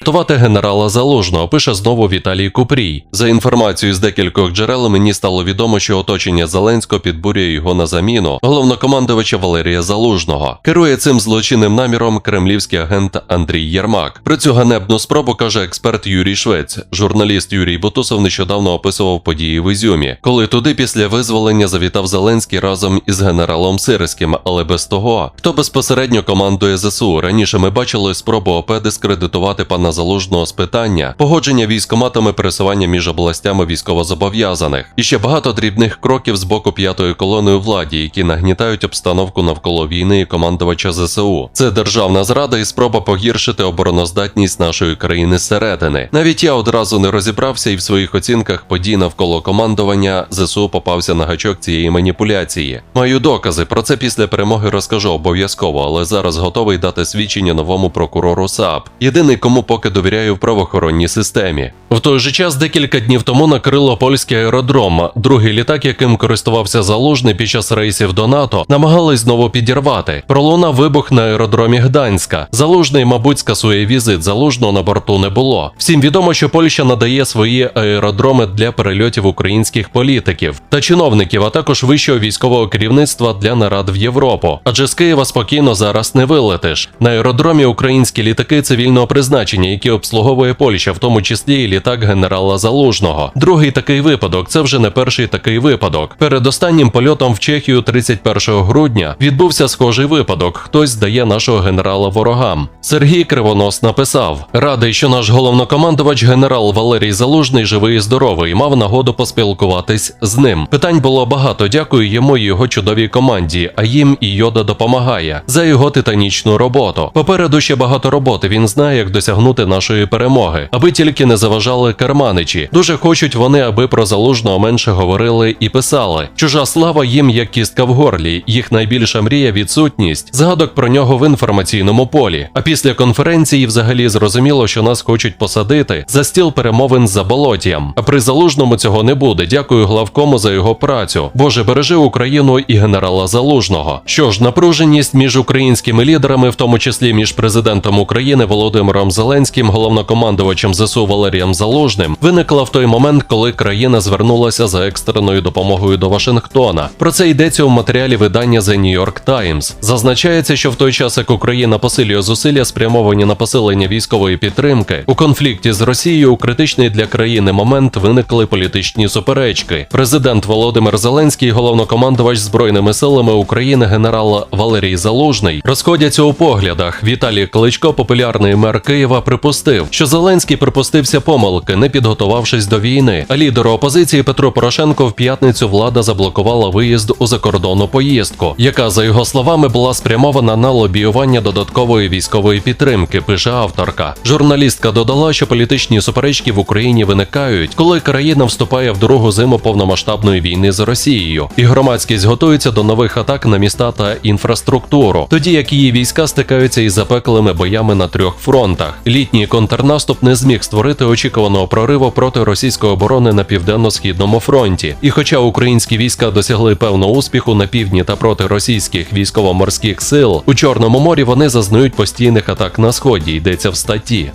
Рятувати генерала Залужного пише знову Віталій Купрій. За інформацією з декількох джерел, мені стало відомо, що оточення Зеленського підбурює його на заміну головнокомандувача Валерія Залужного. Керує цим злочинним наміром кремлівський агент Андрій Єрмак. Про цю ганебну спробу каже експерт Юрій Швець. Журналіст Юрій Бутусов нещодавно описував події в Ізюмі, коли туди після визволення завітав Зеленський разом із генералом Сирським, але без того, хто безпосередньо командує ЗСУ. Раніше ми бачили спробу ОП дискредитувати пана Залужного з питання погодження військоматами пересування між областями військовозобов'язаних і ще багато дрібних кроків з боку п'ятої колони у владі, які нагнітають обстановку навколо війни і командувача ЗСУ. Це державна зрада і спроба погіршити обороноздатність нашої країни зсередини. Навіть я одразу не розібрався і в своїх оцінках подій навколо командування ЗСУ попався на гачок цієї маніпуляції. Маю докази про це після перемоги розкажу обов'язково, але зараз готовий дати свідчення новому прокурору САП. Єдиний, кому поки довіряю в правоохоронній системі. В той же час декілька днів тому накрило польський аеродром. Другий літак, яким користувався залужний під час рейсів до НАТО, намагались знову підірвати. Пролунав вибух на аеродромі Гданська. Залужний, мабуть, скасує візит. Залужного на борту не було. Всім відомо, що Польща надає свої аеродроми для перельотів українських політиків та чиновників, а також вищого військового керівництва для нарад в Європу. Адже з Києва спокійно зараз не вилетиш. На аеродромі українські літаки цивільного призначення, які обслуговує Польща, в тому числі і літак генерала Залужного. Другий такий випадок це вже не перший такий випадок. Перед останнім польотом в Чехію 31 грудня відбувся схожий випадок. Хтось здає нашого генерала ворогам. Сергій Кривонос написав: Радий, що наш головнокомандувач генерал Валерій Залужний живий і здоровий, мав нагоду поспілкуватись з ним. Питань було багато. Дякую йому і його чудовій команді. А їм і йода допомагає за його титанічну роботу. Попереду ще багато роботи. Він знає, як досягнути нашої перемоги, аби тільки не заважали керманичі. Дуже хочуть вони, аби про залужного менше говорили і писали. Чужа слава їм як кістка в горлі. Їх найбільша мрія відсутність. Згадок про нього в інформаційному полі. А після конференції взагалі зрозуміло, що нас хочуть посадити за стіл перемовин за болотіям. А при залужному цього не буде. Дякую главкому за його працю. Боже, бережи Україну і генерала Залужного. Що ж, напруженість між українськими лідерами, в тому числі між президентом України Володимиром Зеленським, головнокомандувачем ЗСУ Валерієм Залужним, виникла в той момент, коли країна звернулася за екстреною допомогою до Вашингтона. Про це йдеться у матеріалі видання The New York Times. Зазначається, що в той час, як Україна посилює зусилля, спрямовані на посилення військової підтримки, у конфлікті з Росією у критичний для країни момент виникли політичні суперечки. Президент Володимир Зеленський, головнокомандувач збройними силами України, генерал Валерій Залужний, розходяться у поглядах. Віталій Кличко, популярний мер Києва, припустив, що Зеленський припустився помилки, не підготувавшись до війни. Лідеру опозиції Петру Порошенко в п'ятницю влада заблокувала виїзд у закордонну поїздку, яка, за його словами, була спрямована на лобіювання додаткової військової підтримки. Пише авторка. Журналістка додала, що політичні суперечки в Україні виникають, коли країна вступає в другу зиму повномасштабної війни з Росією, і громадськість готується до нових атак на міста та інфраструктуру, тоді як її війська стикаються із запеклими боями на трьох фронтах. Літній контрнаступ не зміг створити очікуваного прориву проти російської оборони на південно-східному фронті. І хоча українські війська досягли певного успіху на півдні та проти російських військово-морських сил, у Чорному морі вони зазнають постійних атак на сході. Йдеться в статті.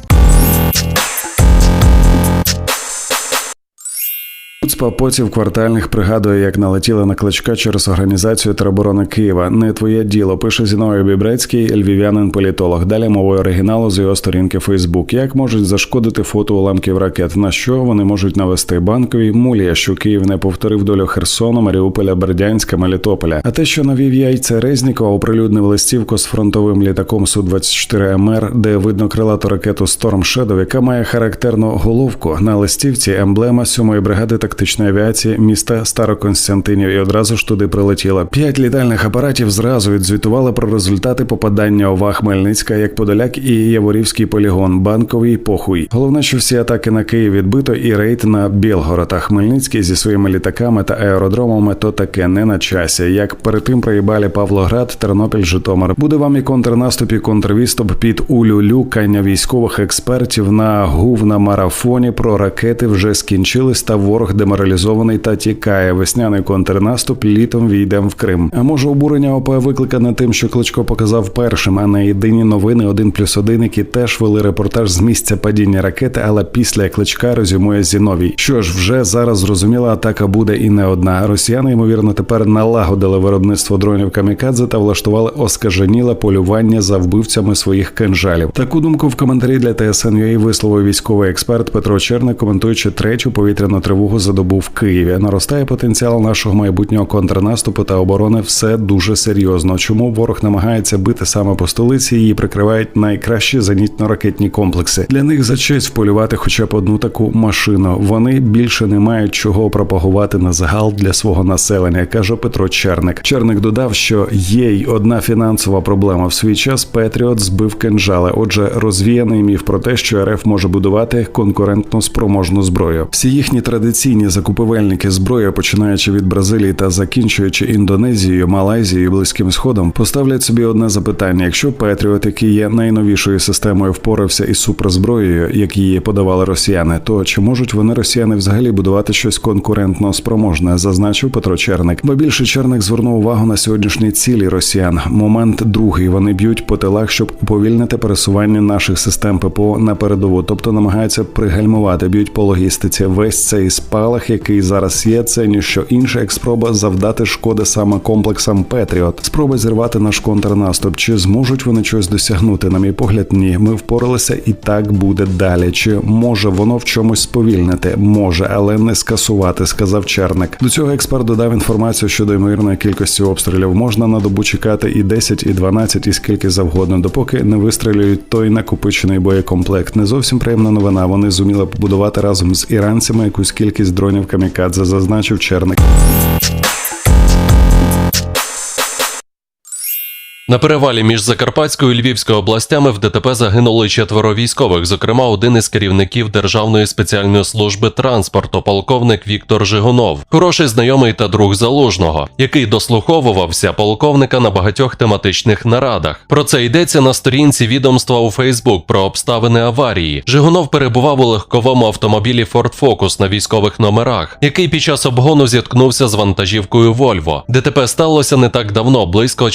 Куцпа поців квартальних пригадує, як налетіли на кличка через організацію тероборони Києва. Не твоє діло, пише Зіною Бібрецький, львів'янин політолог. Далі мовою оригіналу з його сторінки Фейсбук. Як можуть зашкодити фото уламків ракет? На що вони можуть навести банкові? Мулія, що Київ не повторив долю Херсону, Маріуполя, Бердянська, Мелітополя. А те, що навів яйця Резнікова, оприлюднив листівку з фронтовим літаком су 24 МР, де видно крилату ракету Storm Shadow, яка має характерну головку. На листівці емблема сьомої бригади тактичної авіації міста Староконстантинів і одразу ж туди прилетіла. П'ять літальних апаратів зразу відзвітували про результати попадання ОВА Хмельницька як Подоляк і Яворівський полігон, банковий похуй. Головне, що всі атаки на Київ відбито і рейд на Білгород, а Хмельницький зі своїми літаками та аеродромами то таке не на часі. Як перед тим проїбалі Павлоград, Тернопіль, Житомир. Буде вам і контрнаступ, і контрвіступ під улюлюкання військових експертів на гув на марафоні. Про ракети вже скінчились, та ворог деморалізований та тікає. Весняний контрнаступ літом війдемо в Крим. А може обурення ОП викликане тим, що Кличко показав першим, а не єдині новини 1 плюс 1, які теж вели репортаж з місця падіння ракети, але після Кличка резюмує Зіновій. Що ж, вже зараз зрозуміло, атака буде і не одна. Росіяни ймовірно тепер налагодили виробництво дронів камікадзе та влаштували оскаженіле полювання за вбивцями своїх кинжалів. Таку думку в коментарі для ТСН.UA висловив військовий експерт Петро Черник, коментуючи третю повітряну тривогу за добу в Києві. Наростає потенціал нашого майбутнього контрнаступу та оборони. Все дуже серйозно. Чому ворог намагається бити саме по столиці? Її прикривають найкращі зенітно-ракетні комплекси. Для них за честь вполювати хоча б одну таку машину. Вони більше не мають чого пропагувати на загал для свого населення, каже Петро Черник. Черник додав, що є й одна фінансова проблема. В свій час Петріот збив кинжали. Отже, розвіяний міф про те, що РФ може будувати конкурентно спроможну зброю. Всі їхні традиційні закупівельники зброї, починаючи від Бразилії та закінчуючи Індонезією, Малайзією, Близьким Сходом, поставлять собі одне запитання: якщо Петріот, який є найновішою системою, впорався із суперзброєю, як її подавали росіяни, то чи можуть вони росіяни взагалі будувати щось конкурентно спроможне? Зазначив Петро Черник. Бо більше Черник звернув увагу на сьогоднішні цілі росіян. Момент другий вони б'ють по тилах, щоб уповільнити пересування наших систем ППО на передову, тобто намагаються пригальмувати, б'ють по логістиці. Весь цей спалах, який зараз є, це ніщо інше, як спроба завдати шкоди саме комплексам Петріот. Спроба зірвати наш контрнаступ. Чи зможуть вони щось досягнути? На мій погляд, ні. Ми впоралися, і так буде далі. Чи може воно в чомусь сповільнити? Може, але не скасувати, сказав Черник. До цього експерт додав інформацію щодо ймовірної кількості обстрілів. Можна на добу чекати і 10, і 12, і скільки завгодно, допоки не вистрілюють той накопичений боєкомплект. Не зовсім приємна новина. Вони зуміли побудувати разом з іранцями якусь кількість дронів камікадзе, зазначив Черник. На перевалі між Закарпатською і Львівською областями в ДТП загинули четверо військових, зокрема один із керівників Державної спеціальної служби транспорту, полковник Віктор Жигунов, хороший знайомий та друг залужного, який дослуховувався полковника на багатьох тематичних нарадах. Про це йдеться на сторінці відомства у Фейсбук про обставини аварії. Жигунов перебував у легковому автомобілі Ford Focus на військових номерах, який під час обгону зіткнувся з вантажівкою Вольво. ДТП сталося не так давно, близько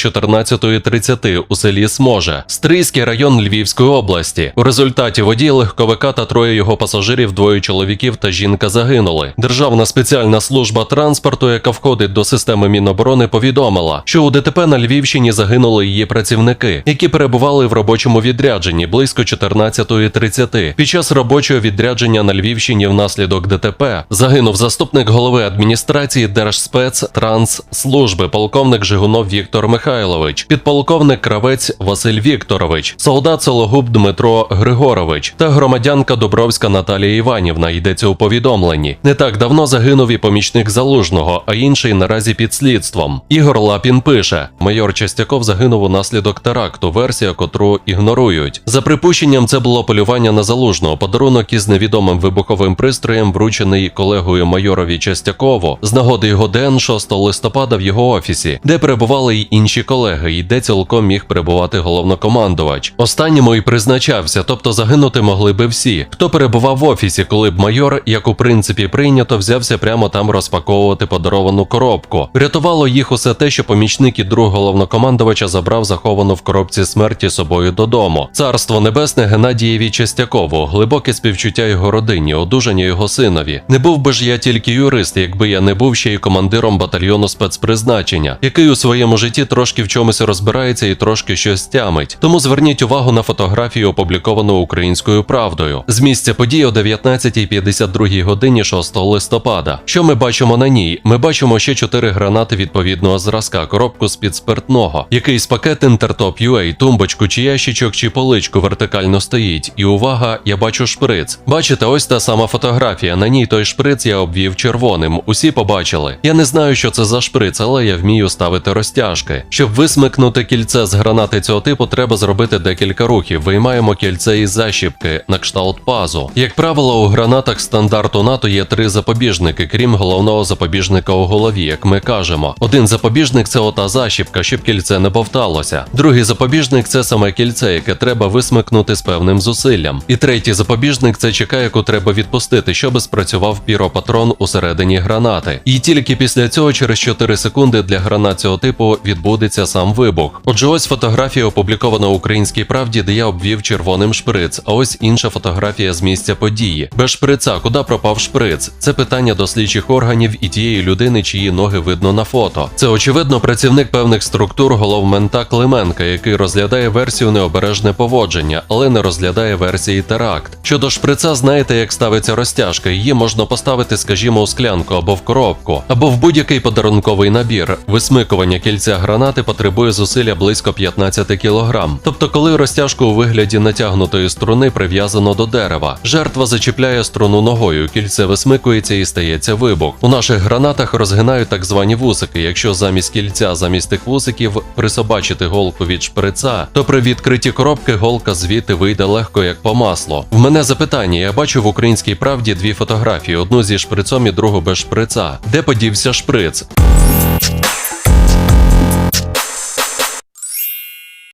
14.30 у селі Сможе, Стрийський район Львівської області. У результаті водій легковика та троє його пасажирів, двоє чоловіків та жінка загинули. Державна спеціальна служба транспорту, яка входить до системи Міноборони, повідомила, що у ДТП на Львівщині загинули її працівники, які перебували в робочому відрядженні близько 14.30. Під час робочого відрядження на Львівщині внаслідок ДТП загинув заступник голови адміністрації Держспецтрансслужби полковник Жигунов Віктор Михайлович, підполковник Кравець Василь Вікторович, солдат Сологуб Дмитро Григорович та громадянка Дубровська Наталія Іванівна йдеться у повідомленні. Не так давно загинув і помічник залужного, а інший наразі під слідством. Ігор Лапін пише: майор Частяков загинув унаслідок теракту, версія котру ігнорують. За припущенням, це було полювання на залужного. Подарунок із невідомим вибуховим пристроєм, вручений колегою майорові Частякову з нагоди його ден 6 листопада в його офісі, де перебували й інші колеги, і цілком міг перебувати головнокомандувач. Останньому і призначався, тобто загинути могли би всі, хто перебував в офісі, коли б майор, як у принципі прийнято, взявся прямо там розпаковувати подаровану коробку. Врятувало їх усе те, що помічник і друг головнокомандувача забрав заховану в коробці смерті собою додому. Царство небесне Геннадієві Чистякову, глибоке співчуття його родині, одужання його синові. Не був би ж я тільки юрист, якби я не був ще й командиром батальйону спецпризначення, який у своєму житті трошки в чомусь розбирається і трошки щось тямить. Тому зверніть увагу на фотографію, опубліковану українською правдою. З місця події о 19.52 годині 6 листопада. Що ми бачимо на ній? Ми бачимо ще чотири гранати відповідного зразка, коробку з-під спиртного, якийсь пакет Інтертоп UA, тумбочку чи ящичок чи поличку вертикально стоїть. І увага, я бачу шприц. Бачите, ось та сама фотографія. На ній той шприц я обвів червоним. Усі побачили. Я не знаю, що це за шприц, але я вмію ставити розтяжки. Щоб висмикнути висмикнути кільце з гранати цього типу, треба зробити декілька рухів. Виймаємо кільце із защіпки на кшталт пазу. Як правило, у гранатах стандарту НАТО є три запобіжники, крім головного запобіжника у голові, як ми кажемо. Один запобіжник це ота защіпка, щоб кільце не бовталося. Другий запобіжник це саме кільце, яке треба висмикнути з певним зусиллям. І третій запобіжник це чека, яку треба відпустити, щоб спрацював піропатрон усередині гранати. І тільки після цього, через 4 секунди, для гранат цього типу відбудеться сам вибух. Отже, ось фотографія опублікована у Українській правді, де я обвів червоним шприц. А ось інша фотографія з місця події. Без шприца, куди пропав шприц? Це питання до слідчих органів і тієї людини, чиї ноги видно на фото. Це очевидно працівник певних структур головмента Клименка, який розглядає версію необережне поводження, але не розглядає версії теракт. Щодо шприца, знаєте, як ставиться розтяжка. Її можна поставити, скажімо, у склянку або в коробку, або в будь-який подарунковий набір. Висмикування кільця гранати потребує зусилля близько 15 кг. Тобто, коли розтяжку у вигляді натягнутої струни прив'язано до дерева, жертва зачіпляє струну ногою, кільце висмикується і стається вибух. У наших гранатах розгинають так звані вусики. Якщо замість кільця, замість тих вусиків присобачити голку від шприца, то при відкритті коробки голка звідти вийде легко як по маслу. В мене запитання: я бачу в українській правді дві фотографії: одну зі шприцом і другу без шприца. Де подівся шприц?